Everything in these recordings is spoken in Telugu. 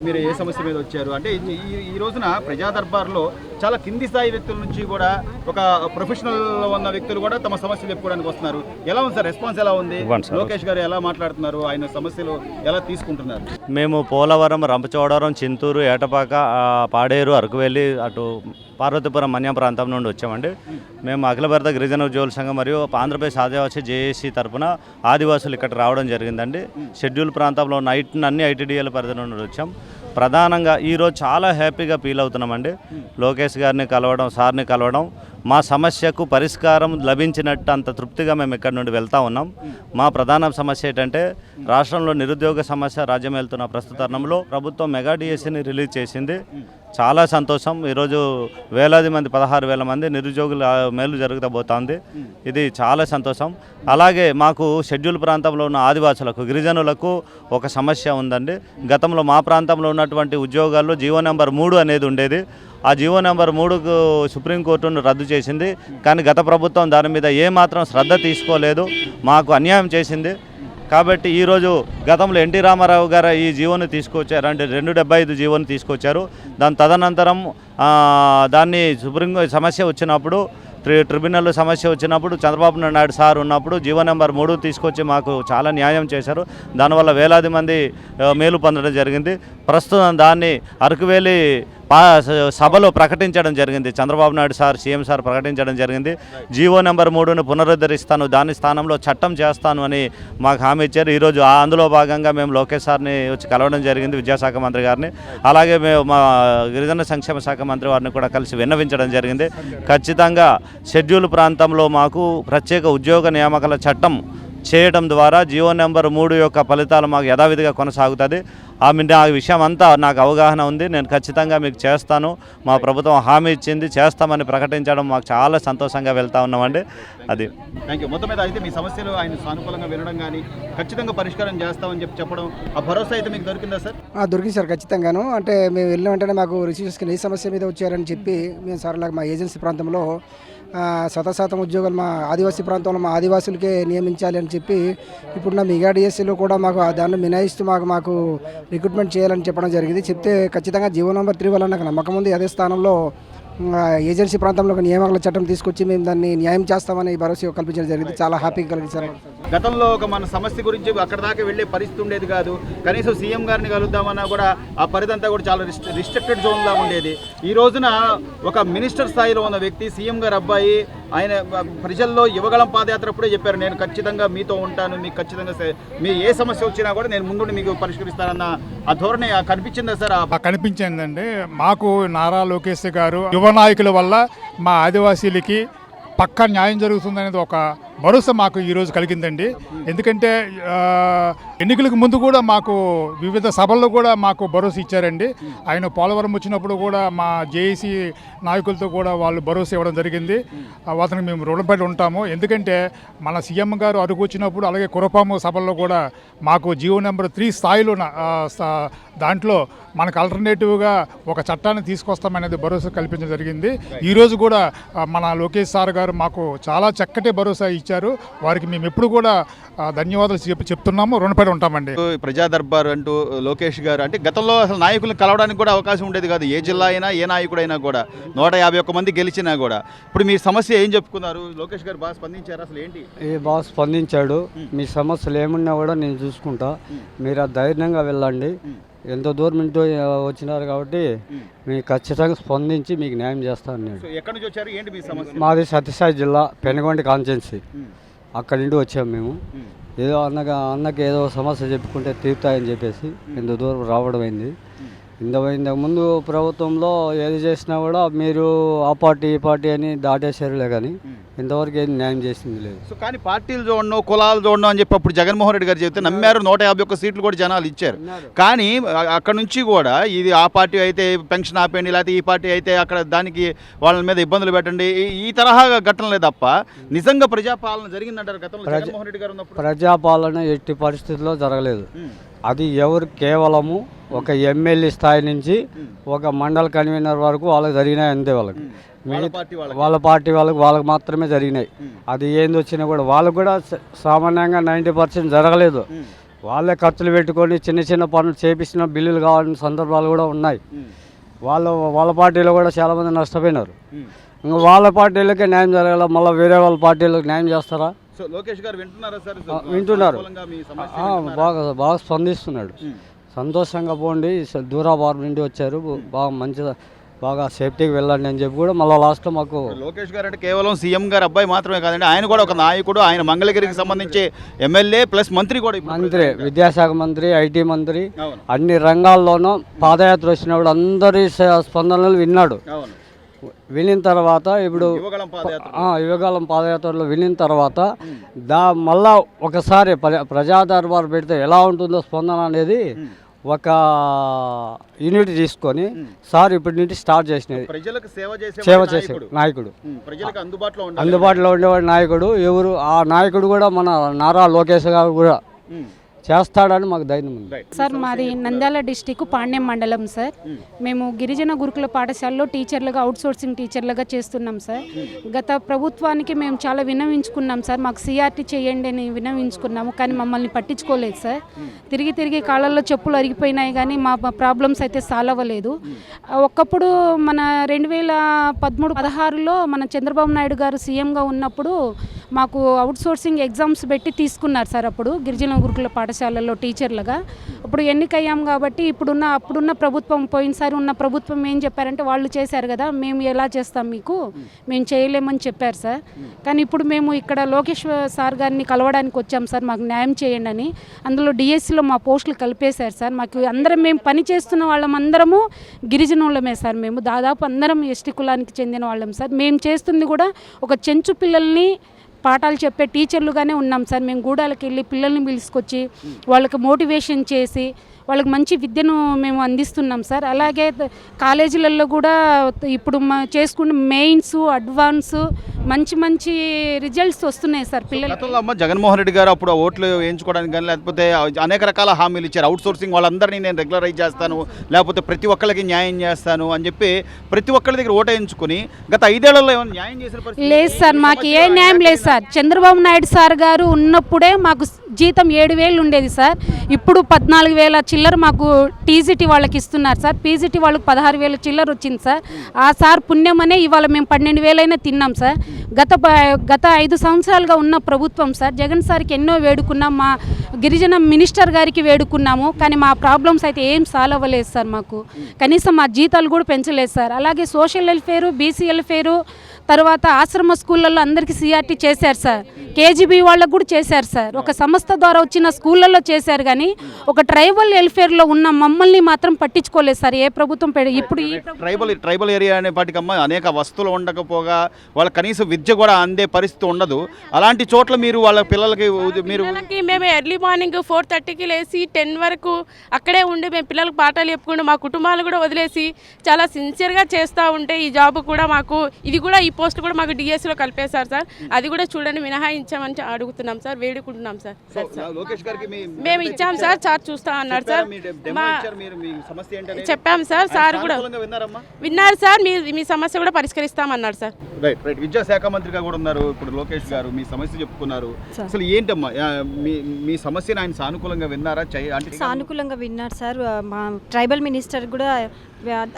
మీరు ఏ సమస్య మీద వచ్చారు? అంటే ఈ రోజున ప్రజా దర్బార్లో చాలా కింది స్థాయి వ్యక్తుల నుంచి కూడా ఒక ప్రొఫెషనల్ ఉన్న వ్యక్తులు కూడా తమ సమస్యలు చెప్పుకోవడానికి వస్తున్నారు. ఎలా ఉంది సార్? రెస్పాన్స్ ఎలా ఉంది. లోకేష్ గారు ఎలా మాట్లాడుతున్నారు? ఆయన సమస్యలు ఎలా తీసుకుంటున్నారు? మేము పోలవరం రంపచోడవరం చింతూరు ఏటపాక పాడేరు అరకువెల్లి అటు పార్వతీపురం మన్యం ప్రాంతం నుండి వచ్చామండి. మేము అఖిల భారత గిరిజన ఉద్యోగుల సంఘం మరియు ఆంధ్రప్రదేశ్ ఆదివాసీ జేఏసీ తరపున ఆదివాసులు ఇక్కడ రావడం జరిగిందండి. షెడ్యూల్ ప్రాంతంలో ఐట్ అన్ని ఐటీడీఎల్ పరిధి నుండి వచ్చాం. ప్రధానంగా ఈరోజు చాలా హ్యాపీగా ఫీల్ అవుతున్నామండి. లోకేష్ గారిని కలవడం సార్ని కలవడం మా సమస్యకు పరిష్కారం లభించినట్టు అంత తృప్తిగా మేము ఇక్కడ నుండి వెళ్తా ఉన్నాం. మా ప్రధాన సమస్య ఏంటంటే రాష్ట్రంలో నిరుద్యోగ సమస్య రాజ్యం వెళ్తున్న ప్రస్తుత తరుణంలో ప్రభుత్వం మెగా డిఎస్సిని రిలీజ్ చేసింది. చాలా సంతోషం. ఈరోజు వేలాది మంది పదహారు వేల మంది నిరుద్యోగుల మేలు జరుగుతబోతోంది ఇది చాలా సంతోషం. అలాగే మాకు షెడ్యూల్ ప్రాంతంలో ఉన్న ఆదివాసులకు గిరిజనులకు ఒక సమస్య ఉందండి. గతంలో మా ప్రాంతంలో ఉన్నటువంటి ఉద్యోగాల్లో జీవో నెంబర్ మూడు అనేది ఉండేది. ఆ జీవో నెంబర్ మూడుకు సుప్రీంకోర్టును రద్దు చేసింది. కానీ గత ప్రభుత్వం దాని మీద ఏమాత్రం శ్రద్ధ తీసుకోలేదు. మాకు అన్యాయం చేసింది. కాబట్టి ఈరోజు గతంలో ఎన్టీ రామారావు గారు ఈ జీవోని తీసుకొచ్చారు అంటే రెండు డెబ్బై ఐదు జీవోని తీసుకొచ్చారు. దాని తదనంతరం దాన్ని సుప్రీం సమస్య వచ్చినప్పుడు ట్రి ట్రిబ్యునల్ సమస్య వచ్చినప్పుడు చంద్రబాబు నాయుడు సార్ ఉన్నప్పుడు జీవో నెంబర్ మూడు తీసుకొచ్చి మాకు చాలా న్యాయం చేశారు. దానివల్ల వేలాది మంది మేలు పొందడం జరిగింది. ప్రస్తుతం దాన్ని అరకువేలి సభలో ప్రకటించడం జరిగింది. Chandrababu Naidu sir CM sir ప్రకటించడం జరిగింది. జీవో నెంబర్ మూడును పునరుద్ధరిస్తాను. దాని స్థానంలో చట్టం చేస్తాను అని మాకు హామీ ఇచ్చారు. ఈరోజు ఆ అందులో భాగంగా మేము లోకేష్ సార్ని వచ్చి కలవడం జరిగింది విద్యాశాఖ మంత్రి గారిని. అలాగే మేము మా గిరిజన సంక్షేమ శాఖ మంత్రి వారిని కూడా కలిసి విన్నవించడం జరిగింది. ఖచ్చితంగా షెడ్యూల్ ప్రాంతంలో మాకు ప్రత్యేక ఉద్యోగ నియామకాల చట్టం చేయడం ద్వారా జియో నెంబర్ మూడు యొక్క ఫలితాలు మాకు యథావిధిగా కొనసాగుతుంది. ఆ మీ- ఆ విషయం అంతా నాకు అవగాహన ఉంది. నేను ఖచ్చితంగా మీకు చేస్తాను. మా ప్రభుత్వం హామీ ఇచ్చింది. చేస్తామని ప్రకటించడం మాకు చాలా సంతోషంగా వెళ్తా ఉన్నామండి. అది. థ్యాంక్ యూ మొత్తం మీద అయితే మీ సమస్యలు ఆయన సానుకూలంగా వినడం కానీ ఖచ్చితంగా పరిష్కారం చేస్తామని చెప్పి చెప్పడం ఆ భరోసా అయితే మీకు దొరికిందా సార్? ఆ, దొరికింది సార్ ఖచ్చితంగాను. అంటే మేము వెళ్ళిన వెంటనే మాకు రిసీవ్ చేసుకుని ఏ సమస్య మీద వచ్చారని చెప్పి మేము సార్ మా ఏజెన్సీ ప్రాంతంలో శత శాతం ఉద్యోగాలు మా ఆదివాసీ ప్రాంతంలో మా ఆదివాసులకే నియమించాలి అని చెప్పి ఇప్పుడున్న నా మిగాడిఎస్సీలో కూడా మాకు ఆ దాన్ని మినాయిస్తూ మాకు మాకు రిక్రూట్మెంట్ చేయాలని చెప్పడం జరిగింది. చెప్తే ఖచ్చితంగా జీవో నెంబర్ త్రీ వల్ల నాకు నమ్మకం ఉంది. అదే స్థానంలో ఏజెన్సీ ప్రాంతంలో ఒక నియామకాల చట్టం తీసుకొచ్చి మేము దాన్ని న్యాయం చేస్తామని భరోసా కల్పించడం జరిగింది. చాలా హ్యాపీగా కలిగించారు గతంలో ఒక మన సమస్య గురించి అక్కడ దాకా వెళ్ళే పరిస్థితి ఉండేది కాదు. కనీసం సీఎం గారిని కలుద్దామన్నా కూడా ఆ పరిధంతా కూడా చాలా రిస్ట్ రిస్ట్రిక్టెడ్ జోన్లా ఉండేది. ఈ రోజున ఒక మినిస్టర్ స్థాయిలో ఉన్న వ్యక్తి సీఎం గారు అబ్బాయి ఆయన ప్రజల్లో యువగళం పాదయాత్ర అప్పుడే చెప్పారు. నేను ఖచ్చితంగా మీతో ఉంటాను. మీకు ఖచ్చితంగా మీ ఏ సమస్య వచ్చినా కూడా నేను ముందు మీకు పరిష్కరిస్తానన్న ఆ ధోరణి ఆ కనిపించిందా సార్? కనిపించిందండి. మాకు నారా లోకేష్ గారు యువ నాయకుల వల్ల మా ఆదివాసీలకి పక్కా న్యాయం జరుగుతుందనేది ఒక భరోసా మాకు ఈరోజు కలిగిందండి. ఎందుకంటే ఎన్నికలకు ముందు కూడా మాకు వివిధ సభల్లో కూడా మాకు భరోసా ఇచ్చారండి. ఆయన పోలవరం వచ్చినప్పుడు కూడా మా జేఏసీ నాయకులతో కూడా వాళ్ళు భరోసా ఇవ్వడం జరిగింది. అతనికి మేము రుణపడి ఉంటాము. ఎందుకంటే మన సీఎం గారు అరుగు వచ్చినప్పుడు అలాగే కురపాము సభల్లో కూడా మాకు జీవో నెంబర్ త్రీ స్థాయిలో దాంట్లో మనకు ఆల్టర్నేటివ్గా ఒక చట్టాన్ని తీసుకొస్తామనేది భరోసా కల్పించడం జరిగింది. ఈరోజు కూడా మన లోకేష్ సార్ గారు మాకు చాలా చక్కటి భరోసా ఇచ్చారు. వారికి మేము ఎప్పుడు కూడా ధన్యవాదాలు చెప్పి చెప్తున్నాము. రుణపడి ఉంటామండి. ప్రజా దర్బార్ అంటూ లోకేష్ గారు అంటే గతంలో అసలు నాయకులను కలవడానికి కూడా అవకాశం ఉండేది కాదు. ఏ జిల్లా అయినా ఏ నాయకుడైనా కూడా నూట యాభై ఒక్క మంది గెలిచినా కూడా. ఇప్పుడు మీ సమస్య ఏం చెప్పుకున్నారు? లోకేష్ గారు బాగా స్పందించారు అసలు ఏంటి? ఈ బాగా స్పందించాడు. మీ సమస్యలు ఏమున్నా కూడా నేను చూసుకుంటా. మీరు ఆ ధైర్యంగా వెళ్ళండి. ఎంత దూరం నుండి వచ్చినారు కాబట్టి మీకు ఖచ్చితంగా స్పందించి మీకు న్యాయం చేస్తాను నేను. సో ఎక్కడి నుంచి వచ్చారు? ఏంటి మీ సమస్య? మాది సత్యసాయి జిల్లా పెనుగొండ కాన్స్టెన్సీ అక్కడి నుండి వచ్చాము మేము. ఏదో అన్నగా అన్నకి ఏదో సమస్య చెప్పుకుంటే తీరుతాయని చెప్పేసి ఇంత దూరం రావడం అయింది. ఇంత ఇంతకు ముందు ప్రభుత్వంలో ఏది చేసినా కూడా మీరు ఆ పార్టీ ఈ పార్టీ అని దాటేశారులే కానీ ఇంతవరకు ఏం న్యాయం చేసింది లేదు. సో కానీ పార్టీలు చూడడం కులాలు చూడడం అని చెప్పి అప్పుడు జగన్మోహన్ రెడ్డి గారు చెప్తే నమ్మారు నూట యాభై ఒక్క సీట్లు కూడా జనాలు ఇచ్చారు. కానీ అక్కడ నుంచి కూడా ఇది ఆ పార్టీ అయితే పెన్షన్ ఆపేయండి లేకపోతే ఈ పార్టీ అయితే అక్కడ దానికి వాళ్ళ మీద ఇబ్బందులు పెట్టండి ఈ- తరహా ఘటనలే తప్ప నిజంగా ప్రజాపాలన జరిగిందంటారు గతంలో జగన్మోహన్ రెడ్డి గారు ఉన్నప్పుడు? ప్రజాపాలన ఎట్టి పరిస్థితుల్లో జరగలేదు. అది ఎవరు కేవలము ఒక ఎమ్మెల్యే స్థాయి నుంచి ఒక మండల కన్వీనర్ వరకు వాళ్ళకి జరిగినాయి అంతే వాళ్ళకి. వాళ్ళ పార్టీ వాళ్ళకి. వాళ్ళకి మాత్రమే జరిగినాయి. అది ఏంది వచ్చినా కూడా వాళ్ళకు కూడా సామాన్యంగా నైంటీ పర్సెంట్ జరగలేదు. వాళ్ళే ఖర్చులు పెట్టుకొని చిన్న చిన్న పనులు చేపించిన బిల్లులు కావాలని సందర్భాలు కూడా ఉన్నాయి. వాళ్ళు వాళ్ళ పార్టీలో కూడా చాలామంది నష్టపోయినారు. ఇంకా వాళ్ళ పార్టీలకే న్యాయం జరగాల మళ్ళీ వేరే వాళ్ళ పార్టీలకు న్యాయం చేస్తారా? సో లోకేష్ గారు వింటున్నారా సార్? వింటున్నారు. బాగా బాగా స్పందిస్తున్నాడు. సంతోషంగా పోండి దూరాభారం నుండి వచ్చారు. బాగా మంచిగా బాగా సేఫ్టీకి వెళ్ళండి అని చెప్పి కూడా మళ్ళీ లాస్ట్లో మాకు లోకేష్ గారు అంటే కేవలం సీఎం గారు అబ్బాయి మాత్రమే కాదండి ఆయన కూడా ఒక నాయకుడు ఆయన మంగళగిరికి సంబంధించి ఎమ్మెల్యే ప్లస్ మంత్రి కూడా మంత్రి విద్యాశాఖ మంత్రి ఐటీ మంత్రి అన్ని రంగాల్లోనూ పాదయాత్ర వచ్చినప్పుడు అందరి స్పందనలు విన్నాడు. వినిన తర్వాత ఇప్పుడు యువకాలం పాదయాత్రలో? వినిన తర్వాత దా మళ్ళా ఒకసారి ప్ర- ప్రజా దర్బార్ పెడితే ఎలా ఉంటుందో స్పందన అనేది ఒక యూనిట్ తీసుకొని సార్ ఇప్పటి నుంచి స్టార్ట్ చేసినది. ప్రజలకు సేవ చేసే సేవ వాడు చేసే నాయకుడు. ప్రజలకు అందుబాటులో అందుబాటులో ఉండేవాడు నాయకుడు ఎవరు ఆ నాయకుడు కూడా మన నారా లోకేష్ గారు కూడా. చేస్తాడని మాకు ధైర్యం ఉంది. సార్ మాది నంద్యాల డిస్టిక్ పాండ్యం మండలం సార్. మేము గిరిజన గురుకుల పాఠశాలలో టీచర్లుగా అవుట్ సోర్సింగ్ టీచర్లుగా చేస్తున్నాం సార్. గత ప్రభుత్వానికి మేము చాలా వినవించుకున్నాం సార్. మాకు సిఆర్టీ చేయండి అని వినవించుకున్నాము కానీ మమ్మల్ని పట్టించుకోలేదు సార్. తిరిగి తిరిగి కాళ్ళల్లో చెప్పులు అరిగిపోయినాయి కానీ మా ప్రాబ్లమ్స్ అయితే సాల్వ్ అవ్వలేదు. ఆ, ఒక్కప్పుడు మన రెండు వేల పదమూడు పదహారులో మన చంద్రబాబు నాయుడు గారు సీఎంగా ఉన్నప్పుడు మాకు అవుట్ సోర్సింగ్ ఎగ్జామ్స్ పెట్టి తీసుకున్నారు సార్ అప్పుడు గిరిజన గురుకుల పాఠశాలలో టీచర్లుగా. అప్పుడు ఎన్నికయ్యాం కాబట్టి ఇప్పుడున్న అప్పుడున్న ప్రభుత్వం పోయినసారి ఉన్న ప్రభుత్వం ఏం చెప్పారంటే వాళ్ళు చేశారు కదా మేము ఎలా చేస్తాం మీకు? మేము చేయలేమని చెప్పారు సార్. కానీ ఇప్పుడు మేము ఇక్కడ లోకేష్ సార్ గారిని కలవడానికి వచ్చాం సార్ మాకు న్యాయం చేయండి అని. అందులో డిఎస్సిలో మా పోస్టులు కలిపేశారు సార్. మాకు అందరం మేము పని చేస్తున్న వాళ్ళం అందరము గిరిజనులమే సార్ మేము. దాదాపు అందరం ఎస్టీ కులానికి చెందిన వాళ్ళం సార్. మేము చేస్తుంది కూడా ఒక చెంచు పిల్లల్ని పాఠాలు చెప్పే టీచర్లుగానే ఉన్నాం సార్. మేము గూడాలకు వెళ్ళి పిల్లల్ని పిలుచుకొచ్చి వాళ్ళకి మోటివేషన్ చేసి వాళ్ళకి మంచి విద్యను మేము అందిస్తున్నాం సార్. అలాగే కాలేజీలలో కూడా ఇప్పుడు మా చేసుకున్న మెయిన్స్ అడ్వాన్స్ మంచి మంచి రిజల్ట్స్ వస్తున్నాయి సార్ పిల్లలు అమ్మ జగన్మోహన్ రెడ్డి గారు అప్పుడు ఓట్లు వేయించుకోవడానికి కానీ లేకపోతే అనేక రకాల హామీలు ఇచ్చారు. అవుట్ సోర్సింగ్ వాళ్ళందరినీ నేను రెగ్యులరైజ్ చేస్తాను లేకపోతే ప్రతి ఒక్కరికి న్యాయం చేస్తాను అని చెప్పి ప్రతి ఒక్కరి దగ్గర ఓటు వేయించుకుని గత ఐదేళ్ళలో ఏమైనా న్యాయం చేసిన లేదు సార్ మాకు ఏ న్యాయం లేదు సార్. చంద్రబాబు నాయుడు సార్ గారు ఉన్నప్పుడే మాకు జీతం ఏడు వేలు ఉండేది సార్. ఇప్పుడు పద్నాలుగు వేల చిల్లర మాకు టీజీటీ వాళ్ళకి ఇస్తున్నారు సార్. పీజీటీ వాళ్ళకి పదహారు వేల చిల్లర వచ్చింది సార్. ఆ సార్ పుణ్యమనే ఇవాళ మేము పన్నెండు వేలైనా తిన్నాం సార్. గత గత ఐదు సంవత్సరాలుగా ఉన్న ప్రభుత్వం సార్ జగన్ సార్కి ఎన్నో వేడుకున్నాం. మా గిరిజన మినిస్టర్ గారికి వేడుకున్నాము. కానీ మా ప్రాబ్లమ్స్ అయితే ఏం సాల్వ్ అవ్వలేదు సార్ మాకు. కనీసం మా జీతాలు కూడా పెంచలేదు సార్. అలాగే సోషల్ వెల్ఫేరు బీసీ వెల్ఫేరు తర్వాత ఆశ్రమ స్కూళ్ళల్లో అందరికీ సిఆర్టీ చేశారు సార్. కేజీబీ వాళ్ళకు కూడా చేశారు సార్. ఒక సంస్థ ద్వారా వచ్చిన స్కూళ్ళల్లో చేశారు కానీ ఒక ట్రైబల్ వెల్ఫేర్లో ఉన్న మమ్మల్ని మాత్రం పట్టించుకోలేదు సార్. ఏ ప్రభుత్వం ఇప్పుడు ట్రైబల్ ట్రైబల్ ఏరియా అనే పాటికమ్మ అనేక వస్తువులు ఉండకపోగా వాళ్ళ కనీసం విద్య కూడా అందే పరిస్థితి ఉండదు. అలాంటి చోట్ల మీరు వాళ్ళ పిల్లలకి మీరు మేము ఎర్లీ మార్నింగ్ ఫోర్ థర్టీకి లేచి టెన్ వరకు అక్కడే ఉండి మేము పిల్లలకు పాఠాలు చెప్పుకుంటూ మా కుటుంబాలు కూడా వదిలేసి చాలా సిన్సియర్గా చేస్తూ ఉంటే ఈ జాబ్ కూడా మాకు ఇది కూడా పోస్ట్ కూడా మాకు డిఎస్సిలో కలిపేశారు సార్. అది కూడా చూడండి మినహాయించామని అడుగుతున్నాం సార్ వేడుకుంటున్నాం సార్. సార్ సార్ లోకేష్ గారికి మీ మేము ఇచ్చాం సార్ సార్ చూస్తా అన్నారు సార్? చెప్పాం సార్ సార్ కూడా విన్నారు సార్ మీ మీ సమస్య కూడా పరిష్కరిస్తామన్నారు సార్. రైట్ రైట్ విద్యాశాఖ మంత్రిగా కూడా ఉన్నారు ఇప్పుడు లోకేష్ గారు మీ సమస్య చెప్పుకున్నారు. అసలు ఏంటమ్మా మీ మీ సమస్యను ఆయన సానుకూలంగా విన్నారా? అంటే సానుకూలంగా విన్నారు సార్. మా ట్రైబల్ మినిస్టర్ కూడా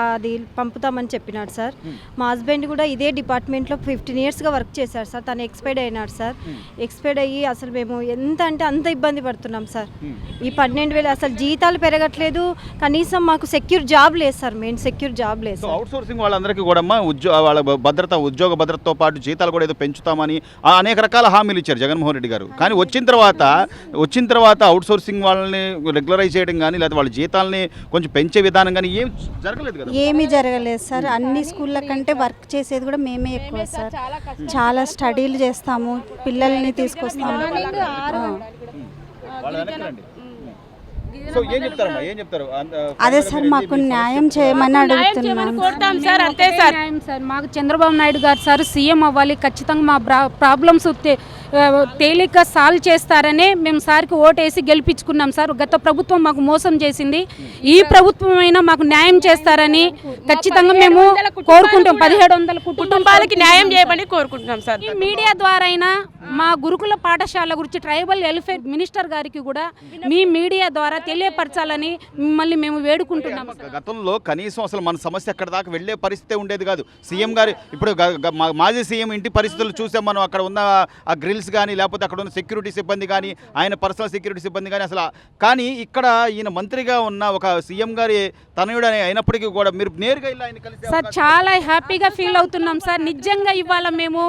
అది పంపుతామని చెప్పినాడు సార్. మా హస్బెండ్ కూడా ఇదే డిపార్ట్మెంట్లో ఫిఫ్టీన్ ఇయర్స్గా వర్క్ చేశారు సార్. తను ఎక్స్పైర్డ్ అయినాడు సార్. ఎక్స్పైర్డ్ అయ్యి అసలు మేము ఎంత అంటే అంత ఇబ్బంది పడుతున్నాం సార్. ఈ పన్నెండు వేలు అసలు జీతాలు పెరగట్లేదు. కనీసం మాకు సెక్యూర్ జాబ్ లేదు సార్. మెయిన్ సెక్యూర్ జాబ్ లేదు అవుట్ సోర్సింగ్ వాళ్ళందరికీ కూడా అమ్మా ఉద్యోగ వాళ్ళ భద్రత ఉద్యోగ భద్రతతో పాటు జీతాలు కూడా ఏదో పెంచుతామని అనేక రకాల హామీలు ఇచ్చారు జగన్మోహన్ రెడ్డి గారు. కానీ వచ్చిన తర్వాత వచ్చిన తర్వాత అవుట్ సోర్సింగ్ వాళ్ళని రెగ్యులరైజ్ చేయడం కానీ లేదా వాళ్ళ జీతాలని కొంచెం పెంచే విధానం కానీ ఏం జరగలేదు కదా? ఏమీ జరగలేదు సార్. అన్ని స్కూళ్ళ కంటే వర్క్ చేసేది కూడా మేమే ఎక్కువ సార్. చాలా స్టడీలు చేస్తాము పిల్లల్ని తీసుకొస్తాము. సో ఏం చెప్తారమ్మా? ఏం చెప్తారు? అదే సార్ మాకు న్యాయం? చేయమని అడుగుతున్నాం సార్. అంతే సార్. న్యాయం సార్. మాకు చంద్రబాబు నాయుడు గారు సార్ సీఎం అవ్వాలి ఖచ్చితంగా మా ప్రాబ్లమ్స్ తే- ఆ, తేలిగ్గా సాల్వ్ చేస్తారనే మేము సార్కి ఓటేసి గెలిపించుకున్నాం సార్. గత ప్రభుత్వం మాకు మోసం చేసింది. ఈ ప్రభుత్వం అయినా మాకు న్యాయం చేస్తారని ఖచ్చితంగా మేము కోరుకుంటాం. పదిహేడు వందల కుటుంబాలకి న్యాయం చేయమని కోరుకుంటున్నాం సార్. ఈ మీడియా ద్వారా అయినా మా గురుకుల పాఠశాల గురించి ట్రైబల్ వెల్ఫేర్ మినిస్టర్ గారికి కూడా మీ మీడియా ద్వారా తెలియపరచాలని మిమ్మల్ని మేము వేడుకుంటున్నాం సార్. గతంలో కనీసం అసలు మన సమస్య అక్కడ దాకా వెళ్ళే పరిస్థితి ఉండేది కాదు. సీఎం గారి ఇప్పుడు మాజీ సీఎం ఇంటి పరిస్థితులు చూసాం మనం. అక్కడ ఉన్న ఆ గ్రిల్స్ కానీ లేకపోతే అక్కడ ఉన్న సెక్యూరిటీ సిబ్బంది కానీ ఆయన పర్సనల్ సెక్యూరిటీ సిబ్బంది కానీ అసలు కానీ ఇక్కడ ఈయన మంత్రిగా ఉన్న ఒక సీఎం గారి తనయుడు అయినప్పటికీ కూడా మీరు నేరుగా ఇలా ఆయన కలిసి సార్ చాలా హ్యాపీగా ఫీల్ అవుతున్నాం సార్. నిజంగా ఇవాళ మేము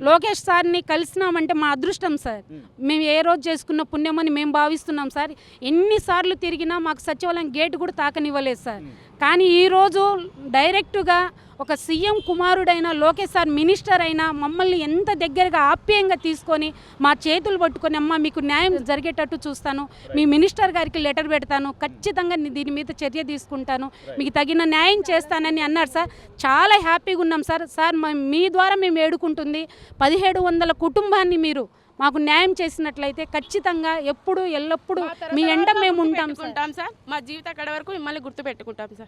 లోకేష్ సార్ని కలిసినామంటే మా అదృష్టం సార్. మేము. ఏ రోజు చేసుకున్న పుణ్యమని మేము భావిస్తున్నాం సార్. ఎన్నిసార్లు తిరిగినా మాకు సచివాలయం గేట్ కూడా తాకనివ్వలేదు సార్. కానీ ఈరోజు డైరెక్టుగా ఒక సీఎం కుమారుడైన లోకేష్ సార్ మినిస్టర్ అయినా మమ్మల్ని ఎంత దగ్గరగా ఆప్యాయంగా తీసుకొని మా చేతులు పట్టుకొని అమ్మ మీకు న్యాయం జరిగేటట్టు చూస్తాను. మీ మినిస్టర్ గారికి లెటర్ పెడతాను. ఖచ్చితంగా దీని మీద చర్య తీసుకుంటాను. మీకు తగిన న్యాయం చేస్తానని అన్నారు సార్. చాలా హ్యాపీగా ఉన్నాం సార్. సార్ మ- మీ ద్వారా మేము ఏడుకుంటుంది. పదిహేడు వందల కుటుంబాన్ని మీరు మాకు న్యాయం చేసినట్లయితే ఖచ్చితంగా ఎప్పుడు ఎల్లప్పుడూ మీ ఎంట మేము ఉంటాం సార్. ఉంటాం సార్. మా జీవిత కడ వరకు మిమ్మల్ని గుర్తు పెట్టుకుంటాం సార్.